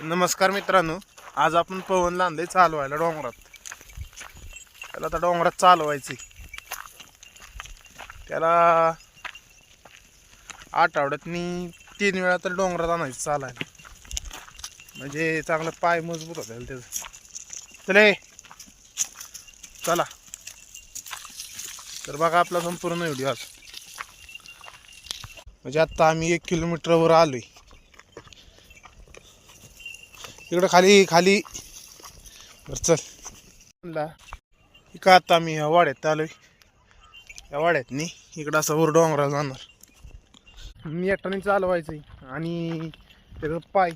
नमस्कार मित्रांनो आज आपण पवन लांदे चालवायला डोंगरात. त्याला आता डोंगरात चालवायचे त्याला आठवड्यातनी तीन वेळा तर डोंगरात आणायचं चालायला. म्हणजे चांगलं पाय मजबूत होतील त्याचं. चले चला. तर बघा आपला संपूर्ण व्हिडिओ आज. म्हणजे आत्ता आम्ही एक किलोमीटरवर आलोय. इकडं खाली खाली. बरं चल. म्हणला इकडं आता आम्ही ह्या वाड्यात आलोय. या वाड्यात नाही इकडं असं वर डोंगराला जाणार. मी एकट्याने चालवायचं आणि त्याचं पाय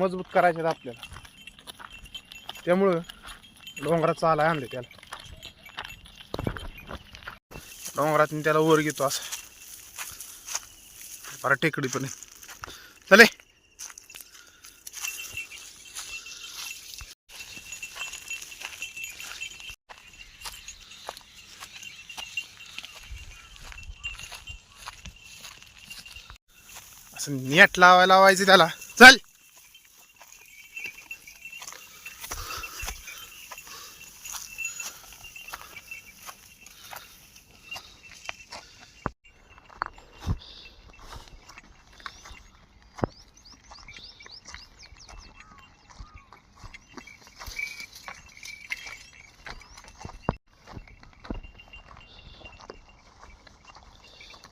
मजबूत करायचे आहेत आपल्याला. त्यामुळं डोंगरात चालाय आणले त्याला. डोंगरात मी त्याला वर घेतो असं. बरं टेकडी पण आहे. चले असं नेट लावायला लावायचं त्याला. चल.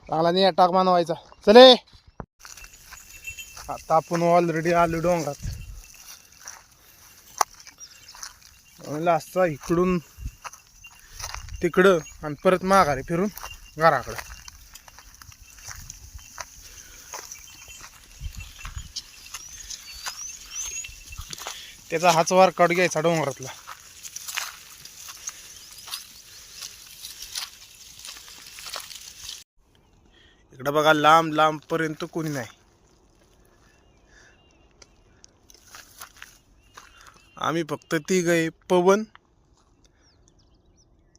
चांगला नाही टाक मानवायचा. चले आता आपण ऑलरेडी आलो डोंगरात. लास्टचा इकडून तिकडं आणि परत माघारी फिरून घराकडं. त्याचा हाच वर्कआउट घ्यायचा डोंगरातला. इकडं बघा लांब लांब पर्यंत कोणी नाही. आम्ही फक्त तिघ आहे. पवन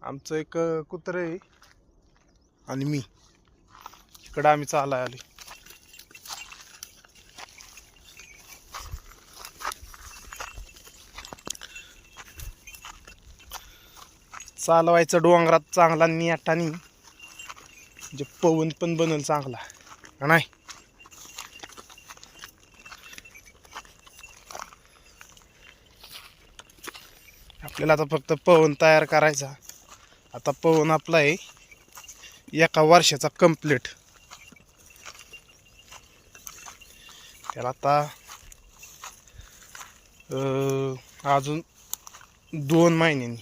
आमचं एक कुत्र आहे. आणि मी. इकडं आम्ही चालाय आले चालवायचं डोंगरात चांगला नियाटानी म्हणजे पवन पण बनल चांगला. नाही. आपल्याला आता फक्त पवन तयार करायचा. आता पवन आपला आहे एका वर्षाचा कंप्लीट त्याला आता अजून दोन महिन्यांनी.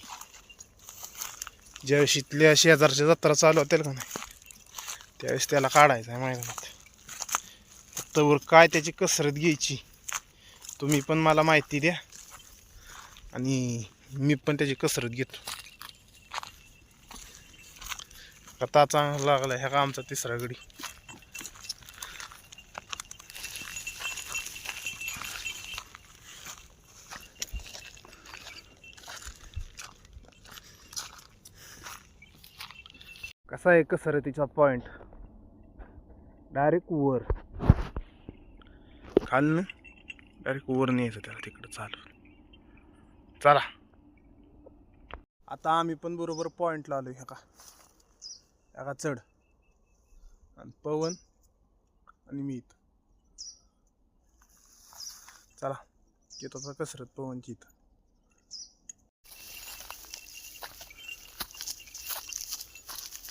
ज्यावेळेस इथल्या शेजारच्या जत्रा चालू होतील का नाही त्यावेळेस त्याला काढायचं आहे मैदानात. फक्त काय त्याची कसरत घ्यायची तुम्ही पण मला माहिती द्या. आणि मी पण त्याची कसरत घेतो. आता चांगला लागला ह्या का आमचा तिसरा गडी? कसा आहे कसरतीचा पॉइंट डायरेक्ट वर. खालनं डायरेक्ट वर न्यायचं त्याला तिकडं. चालू. चला. आता आम्ही पण बरोबर पॉईंटला आलो ह्या का. ह्या का चढ. आणि पवन आणि मी इथं. चला येतो कसरत पवनची इथं.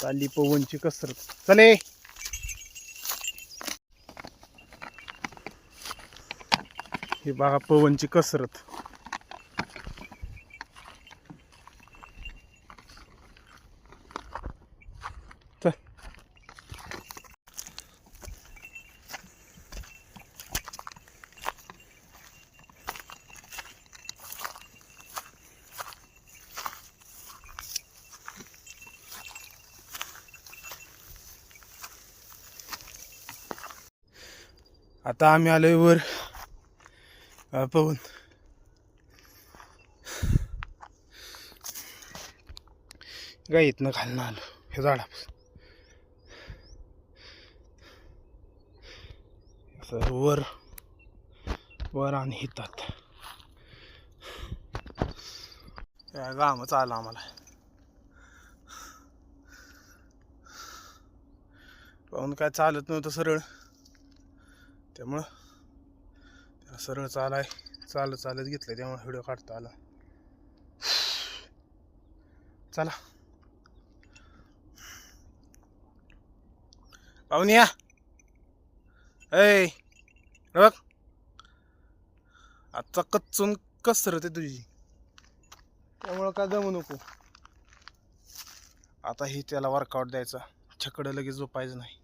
चालली पवनची कसरत. चले. हे बघा पवनची कसरत. आता आम्ही आलोय वर. पाहून. पवन गाय इथनं खालनं आलो. हे झाडा असं वर वर आणि हितात. या गामच आलं आम्हाला. पाहून काय चालत नव्हतं सरळ. त्यामुळं त्याला सरळ चालाय चालत चालत घेतलं त्यामुळे व्हिडिओ काढता आला. चला. पाहून या. ऐ बघ. आता कच्चून कसरत आहे तुझी. त्यामुळं का जमू नको. आता ही त्याला वर्कआउट द्यायचा. छकडं लगेच झोपायचं नाही.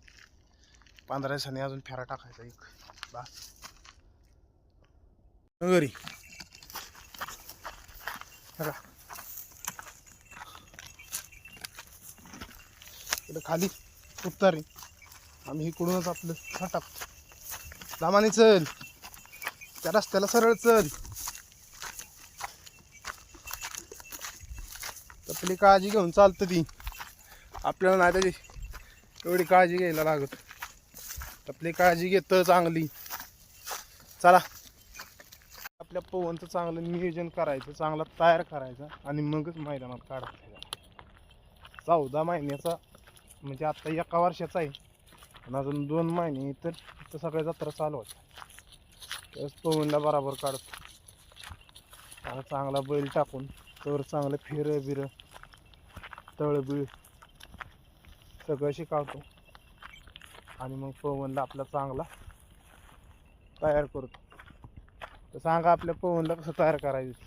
पंधरा दिवसांनी अजून फेरा टाकायचा एक. बस घरी. इकडं खाली उतारी आम्ही इकडूनच आपलं टाकतो दामाने चल. त्या रस्त्याला सरळ चल. आपली काळजी घेऊन चालतं ती. आपल्याला नाही त्याची एवढी काळजी घ्यायला लागत. आपली काळजी घेतं चांगली. चला. आपल्या पवनचं चांगलं नियोजन करायचं चांगला तयार करायचा आणि मगच मैदानात काढायचं. चौदा महिन्याचा म्हणजे आता एका वर्षाचा आहे. आणि अजून दोन महिने तर तर सगळ्या जत्रा चालू होत्या त्यावेळेस पवनला बराबर काढतो. आता चांगला बैल टाकून तर चांगलं फिर बिर तळबीळ सगळं शिकावतो. आणि मग पवनला आपला चांगला तयार करतो. तर सांगा आपल्या पवनला कसं तयार करायचं?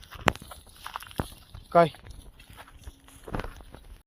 काय?